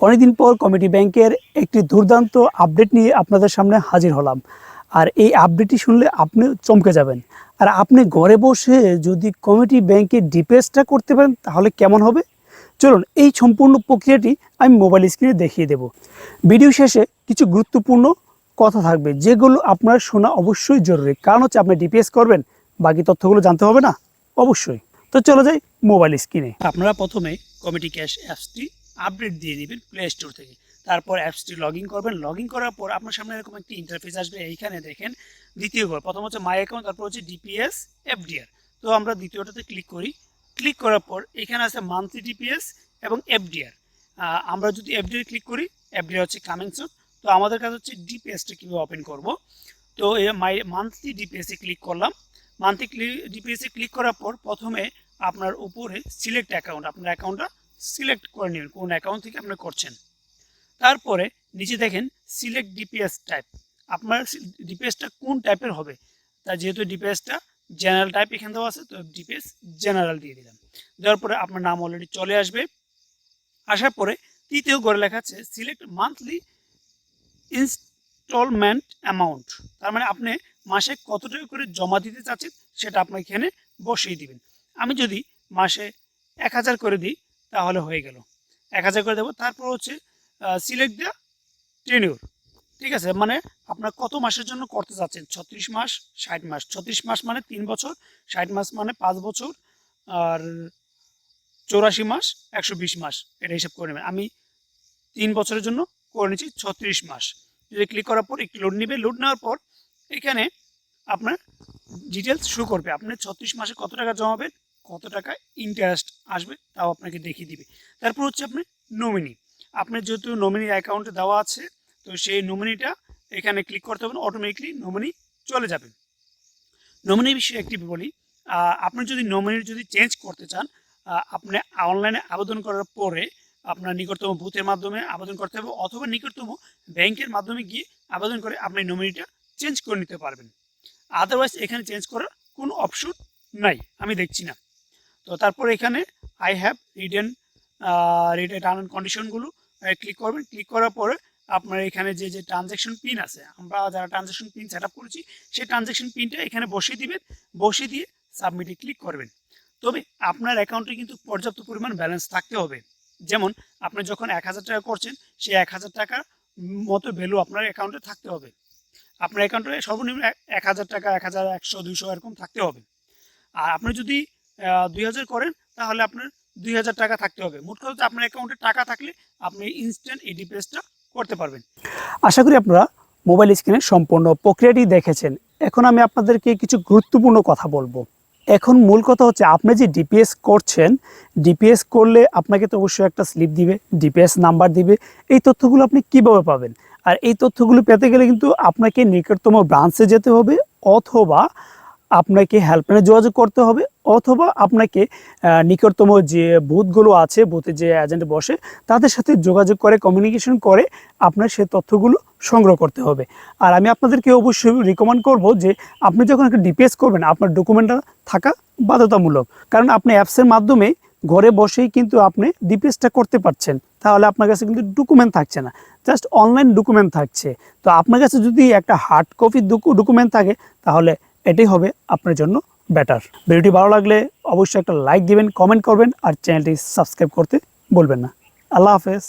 অনেকদিন পর কমিটি ব্যাংকের একটি দুর্দান্ত আপডেট নিয়ে আপনাদের সামনে হাজির হলাম। আর এই আপডেটটি শুনলে আপনি চমকে যাবেন। আর আপনি ঘরে বসে যদি কমিটি ব্যাংকের ডিপেসটা করতে পারেন, তাহলে কেমন হবে? চলুন, এই সম্পূর্ণ প্রক্রিয়াটি আমি মোবাইল স্ক্রিনে দেখিয়ে দেব। ভিডিও শেষে কিছু গুরুত্বপূর্ণ কথা থাকবে। যেগুলো আপনার শোনা অবশ্যই জরুরি। কারণ হচ্ছে আপনি ডিপিএস করবেন, বাকি তথ্যগুলো জানতে হবে না? অবশ্যই। তো চলে যাই মোবাইল স্ক্রিনে। আপনারা প্রথমে কমিটি ক্যাশ অ্যাপসটি আপডেট দিয়ে নেবেন প্লে স্টোর থেকে। তারপর অ্যাপসটি লগ ইন করবেন। লগ ইন করার পর আপনার সামনে এরকম একটি ইন্টারফেস আসবে। এইখানে দেখেন দ্বিতীয় ঘর। প্রথম হচ্ছে মাই অ্যাকাউন্ট তারপর হচ্ছে ডিপিএস এফডিআর তো আমরা দ্বিতীয়টাতে ক্লিক করি। ক্লিক করার পর এখানে আছে মান্থলি ডিপিএস এবং এফডিআর আমরা যদি এফডিআর ক্লিক করি এফডিআর হচ্ছে কামিং সুট তো আমাদের কাছে হচ্ছে ডিপিএসটা কীভাবে ওপেন করব? তো মাই মান্থলি ডিপিএসে ক্লিক করলাম। মান্থলি ডিপিএসে ক্লিক করার পর প্রথমে আপনার উপরে সিলেক্ট অ্যাকাউন্ট আপনার অ্যাকাউন্টটা সিলেক্ট করে নেবেন কোন অ্যাকাউন্ট থেকে আপনি করছেন। তারপরে নিচে দেখেন সিলেক্ট ডিপিএস টাইপ। আপনার ডিপিএসটা কোন টাইপের হবে? তা যেহেতু ডিপিএসটা জেনারেল টাইপ এখানে দেওয়া আছে, তো ডিপিএস জেনারেল দিয়ে দিলাম। দেওয়ার পরে আপনার নাম অলরেডি চলে আসবে। আসার পরে তৃতীয় ঘরে লেখা আছে, সিলেক্ট মান্থলি ইনস্টলমেন্ট অ্যামাউন্ট। তার মানে আপনি মাসে কত টাকা করে জমা দিতে চাচ্ছেন, সেটা আপনার এখানে বসিয়ে দিবেন। আমি যদি মাসে এক হাজার করে দিই তাহলে হয়ে গেল। এক হাজার করে দেবো। তারপর হচ্ছে সিলেক্ট দ্য টেনিউর ঠিক আছে? মানে আপনার কত মাসের জন্য করতে চাচ্ছেন? ছত্রিশ মাস, ষাট মাস। ছত্রিশ মাস মানে তিন বছর, ষাট মাস মানে পাঁচ বছর, আর চৌরাশি মাস, একশো বিশ মাস। এটা হিসাব করে নেবেন। আমি তিন বছরের জন্য করে নিচ্ছি ছত্রিশ মাস। যদি ক্লিক করার পর একটু লোড নেবে লোড নেওয়ার পর এখানে আপনার ডিটেলস শুরু করবে। আপনি ছত্রিশ মাসে কত টাকা জমাবেন? কত টাকা ইন্টারেস্ট আসবে তাও আপনাকে দেখিয়ে দিবে। তারপর হচ্ছে আপনি নমিনি আপনার যেহেতু নমিনি অ্যাকাউন্টে দেওয়া আছে, তো সেই নমিনিটা এখানে ক্লিক করতে হবে অটোমেটিকলি নমিনি চলে যাবে। নমিনি বিষয়ে একটি বলি আপনি যদি নমিনি যদি চেঞ্জ করতে চান আপনি অনলাইনে আবেদন করার পরে আপনার নিকটতম বুথের মাধ্যমে আবেদন করতে হবে অথবা নিকটতম ব্যাংকের মাধ্যমে গিয়ে আবেদন করে আপনি নমিনিটা চেঞ্জ করে নিতে পারবেন। আদারওয়াইজ এখানে চেঞ্জ করার কোনো অপশন নাই, আমি দেখছি না। তো তারপর এখানে I have written written term and কন্ডিশনগুলো click করবেন। ক্লিক করার পরে আপনার এখানে যে যে ট্রানজ্যাকশন পিন আছে, আমরা যারা ট্রানজ্যাকশন পিন সেট করেছি, সেই ট্রানজ্যাকশন পিনটা এখানে বসিয়ে দিবেন। বসিয়ে দিয়ে সাবমিটে ক্লিক করবেন। তবে আপনার অ্যাকাউন্টে কিন্তু পর্যাপ্ত পরিমাণ ব্যালেন্স থাকতে হবে। যেমন, আপনি যখন এক হাজার টাকা করছেন, সেই এক হাজার টাকার মতো ভ্যালু আপনার অ্যাকাউন্টে থাকতে হবে। আপনার অ্যাকাউন্টে সর্বনিম্ন এক- হাজার টাকা, এক হাজার, একশো, দুইশো এরকম থাকতে হবে। আর আপনি যদি দুই হাজার করেন, তাহলে আপনার দুই হাজার টাকা থাকতে হবে। মোট কথা আপনার অ্যাকাউন্টে টাকা থাকলে আপনি ইনস্ট্যান্ট এই ডিপিএসটা করতে পারবেন। আশা করি আপনারা মোবাইল স্ক্রিনে সম্পূর্ণ প্রক্রিয়াটি দেখেছেন। এখন আমি আপনাদেরকে কিছু গুরুত্বপূর্ণ কথা বলব। এখন মূল কথা হচ্ছে, আপনি যে ডিপিএস করছেন ডিপিএস করলে আপনাকে তো অবশ্যই একটা স্লিপ দিবে ডিপিএস নাম্বার দিবে। এই তথ্যগুলো আপনি কীভাবে পাবেন? আর এই তথ্যগুলো পেতে গেলে কিন্তু আপনাকে নিকটতম ব্রাঞ্চে যেতে হবে, অথবা আপনাকে হেল্পলাইনে যোগাযোগ করতে হবে অথবা আপনাকে নিকটতম যে বুথগুলো আছে, বুথে যে এজেন্ট বসে, তাদের সাথে যোগাযোগ করে কমিউনিকেশন করে আপনার সে তথ্যগুলো সংগ্রহ করতে হবে। আর আমি আপনাদেরকে অবশ্যই রিকমেন্ড করব যে, আপনি যখন একটা ডিপিএস করবেন, আপনার ডকুমেন্টটা থাকা বাধ্যতামূলক। কারণ আপনি অ্যাপসের মাধ্যমে ঘরে বসেই কিন্তু আপনি ডিপিএসটা করতে পারছেন। তাহলে আপনার কাছে কিন্তু ডকুমেন্ট থাকছে না। জাস্ট অনলাইন ডকুমেন্ট থাকছে। তো আপনার কাছে যদি একটা হার্ড কপি ডকুমেন্ট থাকে, তাহলে এটাই হবে আপনার জন্য বেটার ভিডিওটি ভালো লাগলে অবশ্যই একটা লাইক দিবেন কমেন্ট করবেন, আর চ্যানেলটি সাবস্ক্রাইব করতে বলবেন না। আল্লাহ হাফেজ।